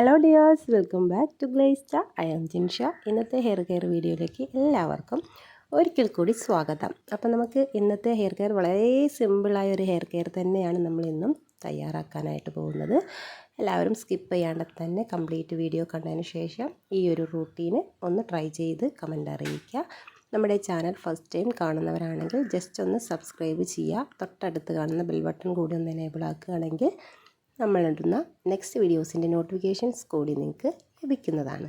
Hello dears welcome back to ഗ്ലേസ്റ്റ I'm Jinsha ഇന്നത്തെ hair care വീഡിയോയിലേക്ക് എല്ലാവർക്കും ഒരിക്കൽ കൂടി സ്വാഗതം. അപ്പോൾ നമുക്ക് ഇന്നത്തെ ഹെയർ കെയർ വളരെ സിമ്പിളായ ഒരു ഹെയർ കെയർ തന്നെയാണ് നമ്മൾ ഇന്നും തയ്യാറാക്കാനായിട്ട് പോകുന്നത്. എല്ലാവരും സ്കിപ്പ് ചെയ്യാണ്ട് തന്നെ കംപ്ലീറ്റ് വീഡിയോ കണ്ടതിന് ശേഷം ഈ ഒരു റൂട്ടീന് ഒന്ന് ട്രൈ ചെയ്ത് കമന്റ് അറിയിക്കുക. നമ്മുടെ ചാനൽ ഫസ്റ്റ് ടൈം കാണുന്നവരാണെങ്കിൽ ജസ്റ്റ് ഒന്ന് സബ്സ്ക്രൈബ് ചെയ്യുക. തൊട്ടടുത്ത് കാണുന്ന ബെൽ ബട്ടൺ കൂടി ഒന്ന് എനേബിൾ ആക്കുകയാണെങ്കിൽ നമ്മളിടുന്ന നെക്സ്റ്റ് വീഡിയോസിന്റെ നോട്ടിഫിക്കേഷൻസ് കൂടി നിങ്ങൾക്ക് ലഭിക്കുന്നതാണ്.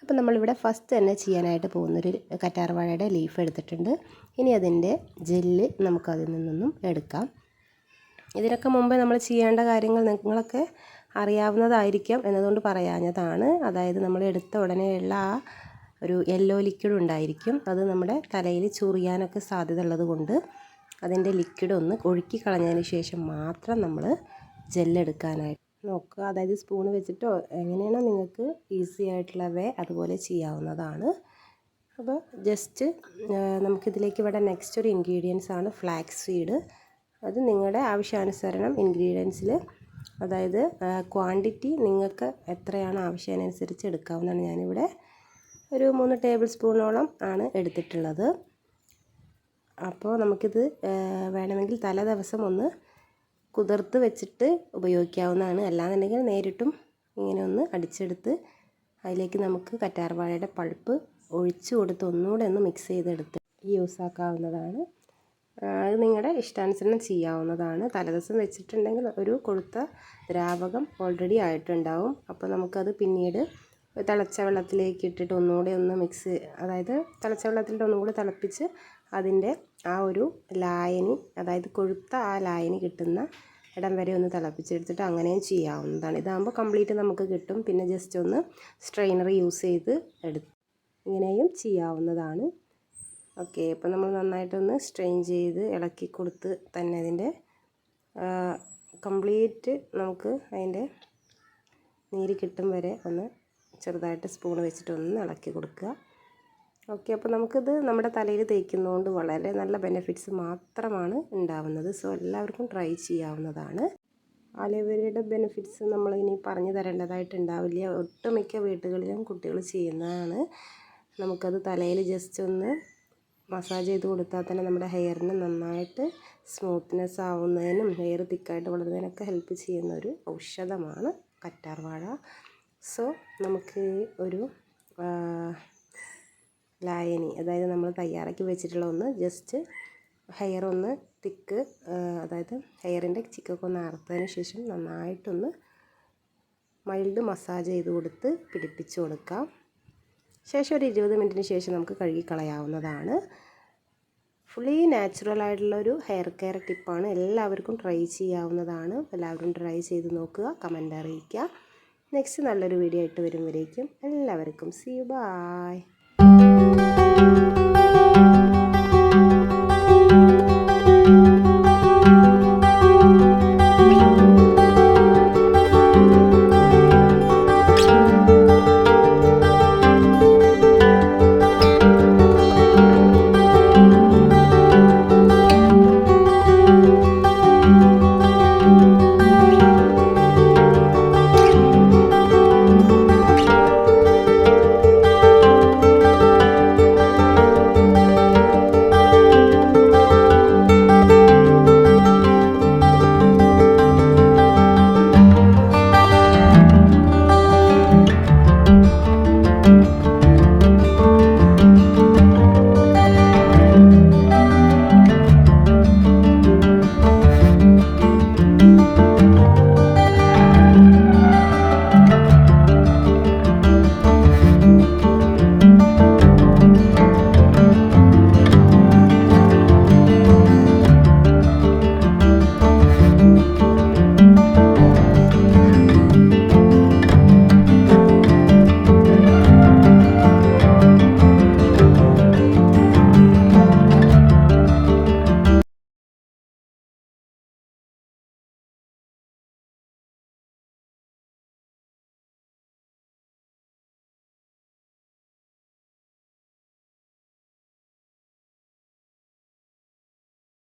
അപ്പോൾ നമ്മളിവിടെ ഫസ്റ്റ് തന്നെ ചെയ്യാനായിട്ട് പോകുന്നൊരു കറ്റാർവാഴയുടെ ലീഫ് എടുത്തിട്ടുണ്ട്. ഇനി അതിന്റെ ജെല്ല് നമുക്കതിൽ നിന്നൊന്നും എടുക്കാം. ഇതിനൊക്കെ മുമ്പേ നമ്മൾ ചെയ്യേണ്ട കാര്യങ്ങൾ നിങ്ങളൊക്കെ അറിയാവുന്നതായിരിക്കും എന്നതുകൊണ്ട് പറയാഞ്ഞതാണ്. അതായത് നമ്മൾ എടുത്ത ഉടനെയുള്ള ആ ഒരു യെല്ലോ ലിക്വിഡ് ഉണ്ടായിരിക്കും. അത് നമ്മുടെ തലയിൽ ചൊറിയാനൊക്കെ സാധ്യത ഉള്ളത് കൊണ്ട് അതിന്റെ ലിക്വിഡ് ഒന്ന് ഒഴുക്കി കളഞ്ഞതിന് ശേഷം മാത്രം നമ്മൾ ജെല്ലെടുക്കാനായിട്ട്. നോക്കുക അതായത് സ്പൂൺ വെച്ചിട്ടോ എങ്ങനെയാണോ നിങ്ങൾക്ക് ഈസി ആയിട്ടുള്ള വേ അതുപോലെ ചെയ്യാവുന്നതാണ്. അപ്പോൾ ജസ്റ്റ് നമുക്കിതിലേക്ക് ഇവിടെ നെക്സ്റ്റ് ഒരു ഇൻഗ്രീഡിയൻസ് ആണ് ഫ്ലാക്സ് സീഡ് അത് നിങ്ങളുടെ ആവശ്യാനുസരണം ഇൻഗ്രീഡിയൻസിൽ അതായത് ക്വാണ്ടിറ്റി നിങ്ങൾക്ക് എത്രയാണ് ആവശ്യമനുസരിച്ച് എടുക്കാവുന്നതാണ്. ഞാനിവിടെ ഒരു മൂന്ന് ടേബിൾ സ്പൂണോളം ആണ് എടുത്തിട്ടുള്ളത്. അപ്പോൾ നമുക്കിത് വേണമെങ്കിൽ തലേ ദിവസം ഒന്ന് കുതിർത്ത് വെച്ചിട്ട് ഉപയോഗിക്കാവുന്നതാണ്. അല്ലാന്നുണ്ടെങ്കിൽ നേരിട്ടും ഇങ്ങനെ ഒന്ന് അടിച്ചെടുത്ത് അതിലേക്ക് നമുക്ക് കറ്റാർവാഴയുടെ പൾപ്പ് ഒഴിച്ചു കൊടുത്ത് ഒന്നുകൂടെ ഒന്ന് മിക്സ് ചെയ്തെടുത്ത് യൂസ് ആക്കാവുന്നതാണ് അത് നിങ്ങളുടെ ഇഷ്ടാനുസരണം ചെയ്യാവുന്നതാണ്. തലേദിവസം വെച്ചിട്ടുണ്ടെങ്കിൽ ഒരു കൊഴുത്ത ദ്രാവകം ഓൾറെഡി ആയിട്ടുണ്ടാവും. അപ്പോൾ നമുക്കത് പിന്നീട് തിളച്ച വെള്ളത്തിലേക്ക് ഇട്ടിട്ട് ഒന്നുകൂടി ഒന്ന് മിക്സ് അതായത് തിളച്ച വെള്ളത്തിലിട്ട് ഒന്നുകൂടി തിളപ്പിച്ച് അതിന്റെ ആ ഒരു ലായനി അതായത് കൊഴുത്ത ആ ലായനി കിട്ടുന്ന ഇടം വരെ ഒന്ന് തിളപ്പിച്ചെടുത്തിട്ട് അങ്ങനെയും ചെയ്യാവുന്നതാണ്. ഇതാകുമ്പോൾ കംപ്ലീറ്റ് നമുക്ക് കിട്ടും. പിന്നെ ജസ്റ്റ് ഒന്ന് സ്ട്രെയിനർ യൂസ് ചെയ്ത് എടുത്ത് ഇങ്ങനെയും ചെയ്യാവുന്നതാണ്. ഓക്കെ അപ്പോൾ നമ്മൾ നന്നായിട്ടൊന്ന് സ്ട്രെയിൻ ചെയ്ത് ഇളക്കി കൊടുത്ത് തന്നെ അതിന്റെ കംപ്ലീറ്റ് നമുക്ക് അതിന്റെ നീര് കിട്ടും വരെ ഒന്ന് ചെറുതായിട്ട് സ്പൂൺ വെച്ചിട്ട് ഒന്ന് ഇളക്കി കൊടുക്കുക. ഓക്കെ അപ്പോൾ നമുക്കിത് നമ്മുടെ തലയിൽ തേക്കുന്നതുകൊണ്ട് വളരെ നല്ല ബെനിഫിറ്റ്സ് മാത്രമാണ് ഉണ്ടാവുന്നത്. സോ എല്ലാവർക്കും ട്രൈ ചെയ്യാവുന്നതാണ്. അലോവേരയുടെ ബെനിഫിറ്റ്സ് നമ്മൾ ഇനി പറഞ്ഞു തരേണ്ടതായിട്ടുണ്ടാവില്ല ഒട്ടുമിക്ക വീടുകളിലും കുട്ടികൾ ചെയ്യുന്നതാണ്. നമുക്കത് തലയിൽ ജസ്റ്റ് ഒന്ന് മസാജ് ചെയ്ത് കൊടുത്താൽ തന്നെ നമ്മുടെ ഹെയറിന് നന്നായിട്ട് സ്മൂത്ത്നെസ് ആവുന്നതിനും ഹെയർ തിക്കായിട്ട് വളരുന്നതിനൊക്കെ ഹെൽപ്പ് ചെയ്യുന്ന ഒരു ഔഷധമാണ് കറ്റാർവാഴ. സോ നമുക്ക് ഒരു ലായനി അതായത് നമ്മൾ തയ്യാറാക്കി വെച്ചിട്ടുള്ള ഒന്ന് ജസ്റ്റ് ഹെയർ ഒന്ന് തിക്ക് അതായത് ഹെയറിന്റെ ചിക്കൊക്കെ ഒന്ന് അറുത്തതിന് ശേഷം നന്നായിട്ടൊന്ന് മൈൽഡ് മസാജ് ചെയ്ത് കൊടുത്ത് പിടിപ്പിച്ച് കൊടുക്കാം. ശേഷം ഒരു ഇരുപത് മിനിറ്റിന് ശേഷം നമുക്ക് കഴുകി കളയാവുന്നതാണ്. ഫുള്ളി നാച്ചുറൽ ആയിട്ടുള്ള ഒരു ഹെയർ കെയർ ടിപ്പാണ് എല്ലാവർക്കും ട്രൈ ചെയ്യാവുന്നതാണ്. എല്ലാവരും ട്രൈ ചെയ്ത് നോക്കുക കമന്റ് അറിയിക്കുക. നെക്സ്റ്റ് നല്ലൊരു വീഡിയോ ആയിട്ട് വരും എല്ലാവർക്കും സി ബായ്